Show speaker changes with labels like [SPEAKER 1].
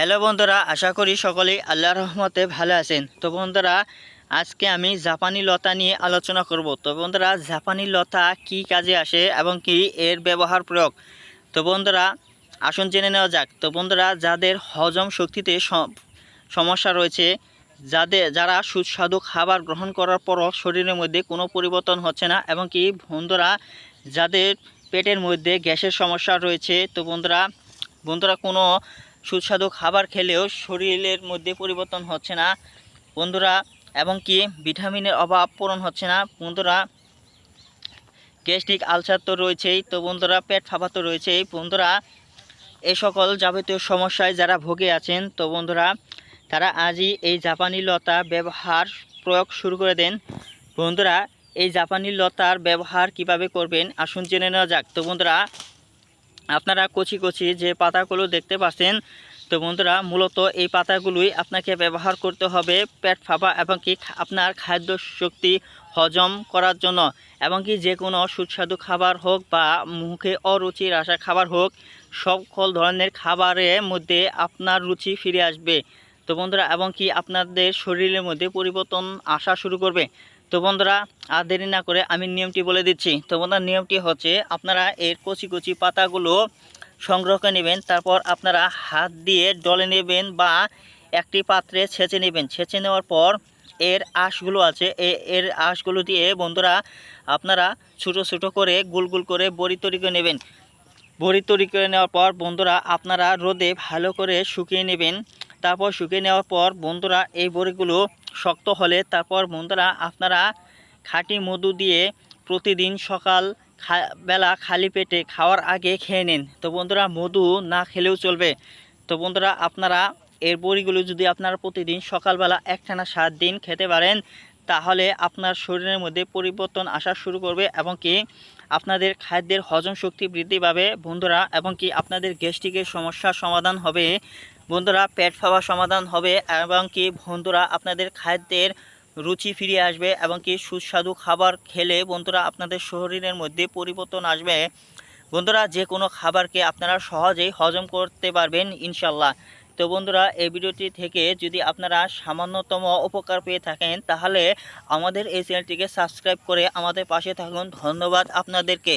[SPEAKER 1] Hello বন্ধুরা, আশা করি সকলেই আল্লাহ রহমতে ভালো আছেন। তো বন্ধুরা, আজকে আমি জাপানি লতা নিয়ে আলোচনা করব। তো বন্ধুরা, জাপানি লতা কি কাজে আসে এবং কি এর ব্যবহার প্রয়োগ? তো বন্ধুরা, আসুন জেনে নেওয়া যাক। তো বন্ধুরা, যাদের হজম শক্তিতে সম- সমস্যা রয়েছে যাদের যারা সুস্বাদু খাবার গ্রহণ করার পরও শরীরের মধ্যে কোনো পরিবর্তন হচ্ছে না এবং কি বন্ধুরা, যাদের পেটের মধ্যে গ্যাসের সমস্যা রয়েছে, তো বন্ধুরা বন্ধুরা কোনো সুস্বাদু খাবার খেলেও শরীরের মধ্যে পরিবর্তন হচ্ছে না। বন্ধুরা, এবং কি ভিটামিনের অভাব পূরণ হচ্ছে না। বন্ধুরা, গ্যাস্ট্রিক আলসার তো রয়েছেই, তো বন্ধুরা, পেট ফাঁপা তো রয়েছেই। বন্ধুরা এই সকল যাবতীয় সমস্যায় যারা ভোগে আছেন, তো বন্ধুরা, তারা আজই এই জাপানি লতা ব্যবহার প্রয়োগ শুরু করে দেন। বন্ধুরা, এই জাপানি লতার ব্যবহার কীভাবে করবেন, আসুন জেনে নেওয়া যাক। তো বন্ধুরা আপনারা কচি কচি যে পাতাগুলো দেখতে পাচ্ছেন, তো বন্ধুরা, মূলত এই পাতাগুলোই আপনাকে ব্যবহার করতে হবে পেট ফাঁপা এবং কি আপনার খাদ্য শক্তি হজম করার জন্য এবং কি যে কোনো সুস্বাদু খাবার হোক বা মুখে অরুচির আসা খাবার হোক সকল ধরনের খাবারের মধ্যে আপনার রুচি ফিরে আসবে। তো বন্ধুরা, এবং কি আপনাদের শরীরের মধ্যে পরিবর্তন আসা শুরু করবে? তো বন্ধুরা, আর দেরি না করে আমি নিয়মটি বলে দিচ্ছি। তো বন্ধুরা, নিয়মটি হচ্ছে আপনারা এর কচি কচি পাতাগুলো সংগ্রহ করে নেবেন, তারপর আপনারা হাত দিয়ে ডলে নেবেন বা একটি পাত্রে ছেঁচে নেবেন। ছেঁচে নেওয়ার পর এর আঁশগুলো আছে এর আঁশগুলো দিয়ে বন্ধুরা, আপনারা ছোটো ছোটো করে গোল গোল করে বড়ি তৈরি করে নেবেন। বড়ি তৈরি করে নেওয়ার পর বন্ধুরা, আপনারা রোদে ভালো করে শুকিয়ে নেবেন। তারপর শুকিয়ে নেওয়ার পর বন্ধুরা এই বড়িগুলো শক্ত হলে তারপর বন্ধুরা আপনারা খাঁটি মধু দিয়ে প্রতিদিন সকাল বেলা খালি পেটে খাওয়ার আগে খেয়ে নিন। তো বন্ধুরা মধু না খেলেও চলবে। তো বন্ধুরা আপনারা এর বড়িগুলো যদি আপনারা প্রতিদিন সকালবেলা একটানা সাত দিন খেতে পারেন, তাহলে আপনার শরীরের মধ্যে পরিবর্তন আসা শুরু করবে এবং কি আপনাদের খাদ্যের হজম শক্তি বৃদ্ধি পাবে বন্ধুরা এবং কি আপনাদের গ্যাস্ট্রিকের সমস্যার সমাধান হবে। বন্ধুরা, পেট ফাওয়া সমাধান হবে এবং কি বন্ধুরা, আপনাদের খাদ্যের রুচি ফিরে আসবে এবং কি সুস্বাদু খাবার খেলে বন্ধুরা, আপনাদের শরীরের মধ্যে পরিবর্তন আসবে। বন্ধুরা যে কোনো খাবারকে আপনারা সহজেই হজম করতে পারবেন ইনশাল্লাহ তো বন্ধুরা, এই ভিডিওটি থেকে যদি আপনারা সামান্যতম উপকার পেয়ে থাকেন, তাহলে আমাদের এই চ্যানেলটিকে সাবস্ক্রাইব করে আমাদের পাশে থাকুন। ধন্যবাদ আপনাদেরকে।